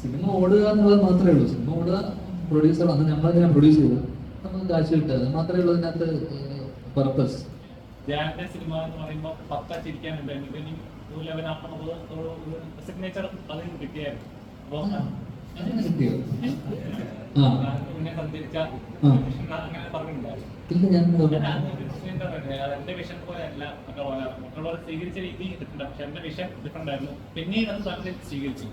Cinema ഓടുക എന്നുള്ളത് മാത്രമേ ഉള്ളൂ. സിനിമ ഓടുക പ്രൊഡ്യൂസർ അന്ന് ഞങ്ങളെങ്ങനെ പ്രൊഡ്യൂസ് ചെയ്തു നമ്മൾ കാശ് കിട്ടുക. അത് മാത്രമേ ഉള്ളൂ അതിനകത്ത് പർപ്പസ് സിനിമ എന്ന് പറയുമ്പോൾ പക്ക സിഗ്നേച്ചർ അത് കിട്ടിയായിരുന്നു. പിന്നെ ഞാൻ അത് എന്റെ വിഷൻ പോലെ അല്ല മറ്റുള്ളവർ സ്വീകരിച്ച രീതി ഡിഫറെന്റ് പക്ഷെ എന്റെ വിഷൻ ഡിഫറെന്റ് ആയിരുന്നു. പിന്നീട് അത് സ്വീകരിച്ചു.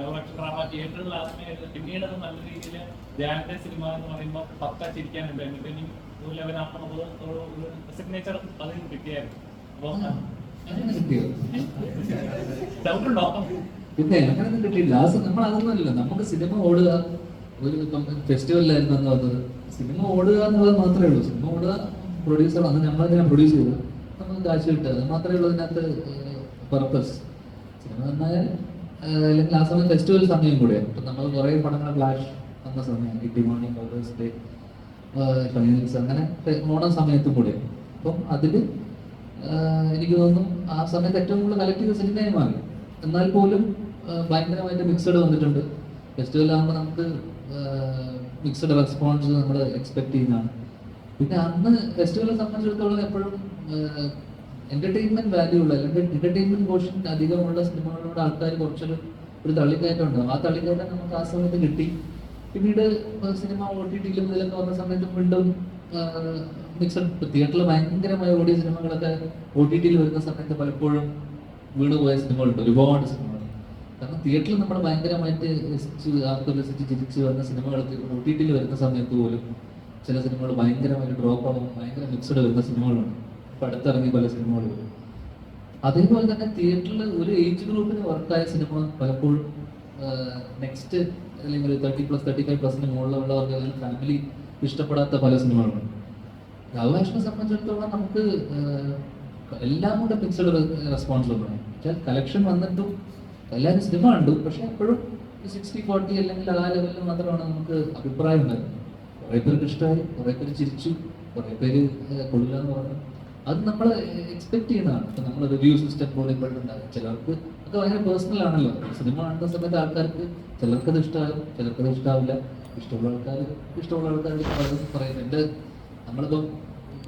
ലവ് ഡ്രാമ തിയേറ്ററിൽ ആ സമയത്ത് പിന്നീട് അത് നല്ല രീതിയിൽ ധ്യാനത്തെ സിനിമ എന്ന് പറയുമ്പോൾ പക്ക ചിരിക്കാനുണ്ട്. എനിക്ക് ഇനി ഒരു ലെവൻ ആക്കുന്നത് സിഗ്നേച്ചർ അതിന് കിട്ടിയായിരുന്നു. അപ്പോൾ ഡൗട്ട് ഉണ്ടോ? പിന്നെ അങ്ങനെയൊന്നും കിട്ടിയില്ല. ആ നമ്മൾ അതൊന്നുമല്ല. നമുക്ക് സിനിമ ഓടുക ഒരു ഫെസ്റ്റിവലിലായിരുന്നു അന്ന് വന്നത് സിനിമ ഓടുക എന്നുള്ളത് മാത്രമേ ഉള്ളൂ. സിനിമ ഓടുക പ്രൊഡ്യൂസർ അന്ന് ഞങ്ങളെങ്ങനെ പ്രൊഡ്യൂസ് ചെയ്തു നമുക്ക് കാശ് കിട്ടുക. അത് മാത്രമേ ഉള്ളൂ അതിനകത്ത് പർപ്പസ് സിനിമ നന്നായാൽ അല്ലെങ്കിൽ ആ സമയം ഫെസ്റ്റിവൽ സമയം കൂടെ. അപ്പം നമ്മൾ കുറേ പടങ്ങൾ ഫ്ലാഷ് വന്ന സമയം കിട്ടി മോർണിംഗ് ഫോട്ടോസ് ഡേ ഫൈനൽസ് അങ്ങനെ ഓണ സമയത്തും കൂടെ. അപ്പം അതിൽ എനിക്ക് തോന്നുന്നു ആ സമയത്ത് ഏറ്റവും കൂടുതൽ കളക്ട് ചെയ്ത മാറി എന്നാൽ പോലും ഭയങ്കരമായിട്ട് മിക്സഡ് വന്നിട്ടുണ്ട്. ഫെസ്റ്റിവൽ ആകുമ്പോൾ നമുക്ക് മിക്സഡ് റെസ്പോൺസ് നമ്മൾ എക്സ്പെക്ട് ചെയ്യുന്നതാണ്. പിന്നെ അന്ന് ഫെസ്റ്റിവലിനെ സംബന്ധിച്ചിടത്തോളം എപ്പോഴും എന്റർടൈൻമെന്റ് വാല്യൂ ഉള്ള. അല്ലെങ്കിൽ എന്റർടൈൻമെന്റ് പോർഷൻ അധികമുള്ള സിനിമകളോട് ആൾക്കാർ കുറച്ചൊരു ഒരു തള്ളിക്കയറ്റം ഉണ്ട് ആ തള്ളിക്കയറ്റം നമുക്ക് ആ സമയത്ത് കിട്ടി. പിന്നീട് സിനിമ ഒ ടി ടിയിലും ഇതിലൊക്കെ വന്ന സമയത്ത് വീണ്ടും മിക്സഡ് തിയേറ്ററിൽ ഭയങ്കരമായ ഓടിയ സിനിമകളൊക്കെ ഒ ടി ടിയിൽ വരുന്ന സമയത്ത് പലപ്പോഴും വീണ് പോയ സിനിമകളുണ്ട്. ഒരുപാട് സിനിമകൾ കാരണം തിയേറ്ററിൽ നമ്മൾ ഭയങ്കരമായിട്ട് രസിച്ച് ആർക്കൊല്ലസിച്ച് ചിരിച്ച് വന്ന സിനിമകൾക്ക് ഒ ടി ടിയിൽ വരുന്ന സമയത്ത് പോലും ചില സിനിമകൾ ഭയങ്കരമായിട്ട് ഡ്രോപ്പ് ആവും ഭയങ്കര മിക്സഡ് വരുന്ന സിനിമകളുണ്ട്. ഇപ്പം അടുത്തിറങ്ങിയ പല സിനിമകളും. അതേപോലെ തന്നെ തിയേറ്ററിൽ ഒരു ഏജ് ഗ്രൂപ്പിന് വർക്കായ സിനിമ പലപ്പോഴും നെക്സ്റ്റ് അല്ലെങ്കിൽ ഒരു തേർട്ടി പ്ലസ് തേർട്ടി ഫൈവ് പ്ലസിന് മുകളിലുള്ളവർക്ക് അല്ലെങ്കിൽ ഫാമിലി ഇഷ്ടപ്പെടാത്ത പല സിനിമകളുണ്ട് ലവ് സംബന്ധിച്ചിടത്തോളം നമുക്ക് എല്ലാം കൂടെ പിക്സഡ് റെസ്പോൺസിബിൾ ആണ് വെച്ചാൽ കളക്ഷൻ വന്നിട്ടും എല്ലാവരും സിനിമ കണ്ടു. പക്ഷെ എപ്പോഴും സിക്സ്റ്റി ഫോർട്ടി അല്ലെങ്കിൽ ആ ലെവലിൽ മാത്രമാണ് നമുക്ക് അഭിപ്രായം ഉണ്ടായിരുന്നത്. കുറേ പേർക്ക് ഇഷ്ടമായി കുറേ പേര് ചിരിച്ചു കുറേ പേര് കൊള്ളില്ല എന്ന് പറഞ്ഞു. അത് നമ്മൾ എക്സ്പെക്ട് ചെയ്യുന്നതാണ്. ഇപ്പൊ നമ്മൾ റിവ്യൂ സിസ്റ്റം പോലെ ഇപ്പോഴുണ്ടാകും ചിലർക്ക് അത് ഭയങ്കര പേഴ്സണൽ ആണല്ലോ. സിനിമ കാണുന്ന സമയത്ത് ആൾക്കാർക്ക് ചിലർക്കത് ഇഷ്ടമാകും ചിലർക്കത് ഇഷ്ടമാവില്ല ഇഷ്ടമുള്ള ആൾക്കാർ ഇഷ്ടമുള്ള ആൾക്കാർ പലതും പറയുന്നുണ്ട് നമ്മളിപ്പം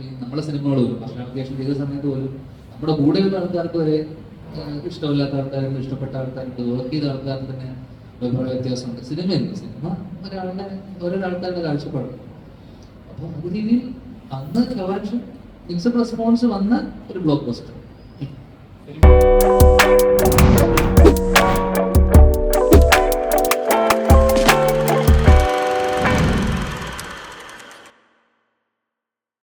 ഈ നമ്മളെ സിനിമകൾ പോലും ഭക്ഷണാപ്ലിക്കേഷൻ ചെയ്ത സമയത്ത് പോലും നമ്മുടെ കൂടെയുള്ള ആൾക്കാർക്ക് വരെ ഇഷ്ടമില്ലാത്ത ആൾക്കാരുണ്ട് ഇഷ്ടപ്പെട്ട ആൾക്കാരുണ്ട് വർക്ക് ചെയ്ത ആൾക്കാർ തന്നെ ഒരുപാട് വ്യത്യാസമുണ്ട്. സിനിമയല്ല സിനിമ ഒരാളുടെ ഓരോ ആൾക്കാരുടെ കാഴ്ചപ്പാട്. അപ്പോൾ അത് രീതിയിൽ അന്ന് ലവാക്ഷൻ മിക്സഡ് റെസ്പോൺസ് വന്ന ഒരു ബ്ലോക്ക് ബസ്റ്റർ